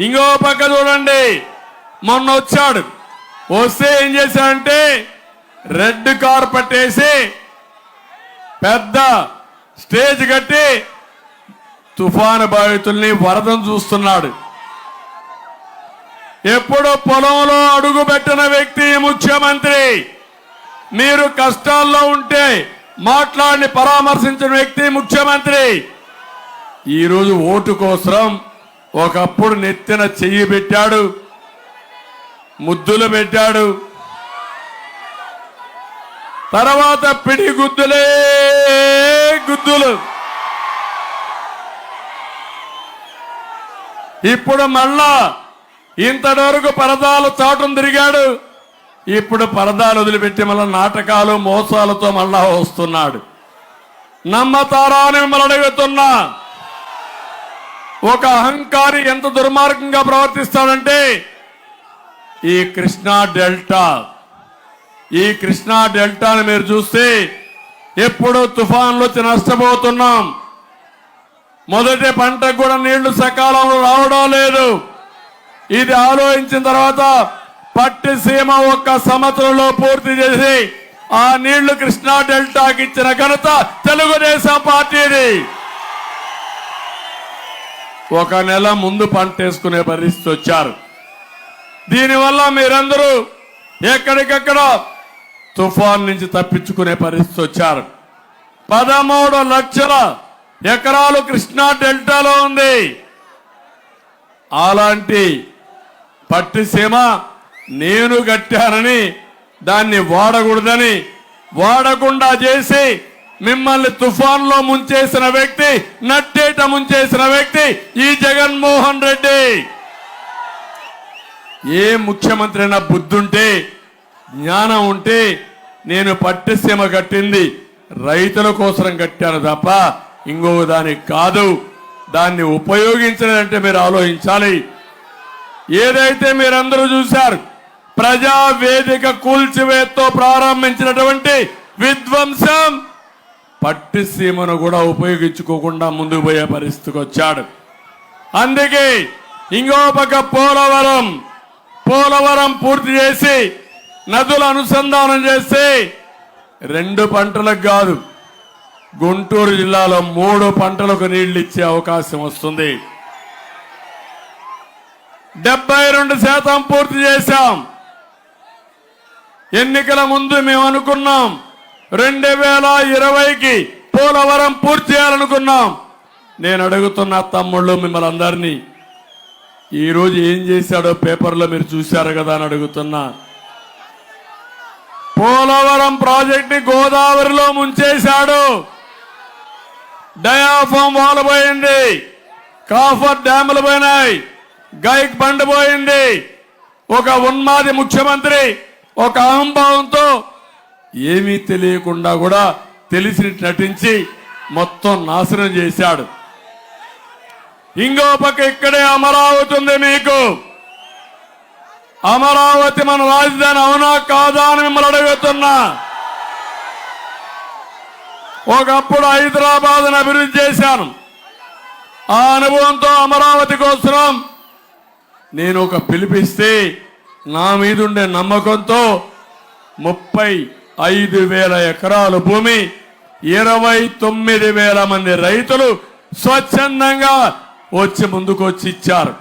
ఇంకో పక్క చూడండి. మొన్న వచ్చాడు. వస్తే ఏం చేశాడంటే రెడ్ కార్పెట్ వేసి పెద్ద స్టేజ్ కట్టి తుఫాను బాధితుల్ని వరదను చూస్తున్నాడు. ఎప్పుడు పొలంలో అడుగు పెట్టిన వ్యక్తి ముఖ్యమంత్రి. మీరు కష్టాల్లో ఉంటే మాట్లాడి పరామర్శించిన వ్యక్తి ముఖ్యమంత్రి. ఈరోజు ఓటు కోసం ఒకప్పుడు నెత్తిన చెయ్యి పెట్టాడు ముద్దులు పెట్టాడు. తర్వాత పిడి గుద్దులే. గుద్దులు ఇప్పుడు మళ్ళా ఇంతవరకు పరదాలు చాటును తిరిగాడు. ఇప్పుడు పరదాలు వదిలిపెట్టి మళ్ళా నాటకాలు మోసాలతో మళ్ళా వస్తున్నాడు. నమ్మతారా అని మిమ్మల్ని అడుగుతున్నా. ఒక అహంకారి ఎంత దుర్మార్గంగా ప్రవర్తిస్తాడంటే ఈ కృష్ణా డెల్టా. ఈ కృష్ణా డెల్టాని మీరు చూస్తే ఎప్పుడు తుఫాన్లు వచ్చి నష్టపోతున్నాం. మొదటి పంటకు కూడా నీళ్ళు సకాలంలో రావడం లేదు. ఇది ఆలోచించిన తర్వాత పట్టిసీమ ఒక్క సంవత్సరంలో పూర్తి చేసి ఆ నీళ్ళు కృష్ణా డెల్టాకి ఇచ్చిన ఘనత తెలుగుదేశం పార్టీది. ఒక నెల ముందు పంట వేసుకునే పరిస్థితి వచ్చారు. దీనివల్ల మీరందరూ ఎక్కడికక్కడ తుఫాన్ నుంచి తప్పించుకునే పరిస్థితి వచ్చారు. పదమూడు లక్షల ఎకరాలు కృష్ణా డెల్టాలో ఉంది. అలాంటి పట్టిసీమ నేను కట్టానని దాన్ని వాడకూడదని వాడకుండా చేసి మిమ్మల్ని తుఫాన్లో ముంచేసిన వ్యక్తి నట్టేట ముంచేసిన వ్యక్తి ఈ జగన్మోహన్ రెడ్డి. ఏ ముఖ్యమంత్రి అయినా బుద్ధుంటే జ్ఞానం ఉంటే నేను పట్టిసీమ కట్టింది రైతుల కోసం కట్టాను తప్ప ఇంకో దానికి కాదు. దాన్ని ఉపయోగించలేదంటే మీరు ఆలోచించాలి. ఏదైతే మీరందరూ చూశారు ప్రజా వేదిక కూల్చివేత్తో ప్రారంభించినటువంటి విధ్వంసం పట్టిసీమను కూడా ఉపయోగించుకోకుండా ముందుకు పోయే పరిస్థితికి వచ్చాడు. అందుకే ఇంకో పక్క పోలవరం పోలవరం పూర్తి చేసి నదుల అనుసంధానం చేస్తే రెండు పంటలకు కాదు గుంటూరు జిల్లాలో మూడు పంటలకు నీళ్ళు ఇచ్చే అవకాశం వస్తుంది. డెబ్బై రెండు శాతం పూర్తి చేశాం. ఎన్నికల ముందు మేము అనుకున్నాం రెండు వేల ఇరవైకి పోలవరం పూర్తి చేయాలనుకున్నాం. నేను అడుగుతున్న తమ్ముళ్ళు మిమ్మల్ని అందరినీ ఈరోజు ఏం చేశాడో పేపర్లో మీరు చూశారు కదా అని అడుగుతున్నా. పోలవరం ప్రాజెక్ట్ని గోదావరిలో ముంచేశాడు. డయాఫామ్ వాల్ పోయింది. కాఫర్ డ్యాములు పోయినాయి. గైక్ బండ్ పోయింది. ఒక ఉన్మాది ముఖ్యమంత్రి ఒక అహంభావంతో ఏమీ తెలియకుండా కూడా తెలిసి నటించి మొత్తం నాశనం చేశాడు. ఇంకో పక్క ఇక్కడే అమరావతి ఉంది మీకు. అమరావతి మన రాజధాని అవునా కాదా అని మిమ్మల్ని అడుగుతున్నా. ఒకప్పుడు హైదరాబాద్ అభివృద్ధి చేశాను. ఆ అనుభవంతో అమరావతి కోసం నేను ఒక పిలిపిస్తే నా మీద ఉండే నమ్మకంతో ముప్పై ఐదు వేల ఎకరాల భూమి ఇరవై తొమ్మిది వేల మంది రైతులు స్వచ్ఛందంగా వచ్చి ముందుకు వచ్చి ఇచ్చారు.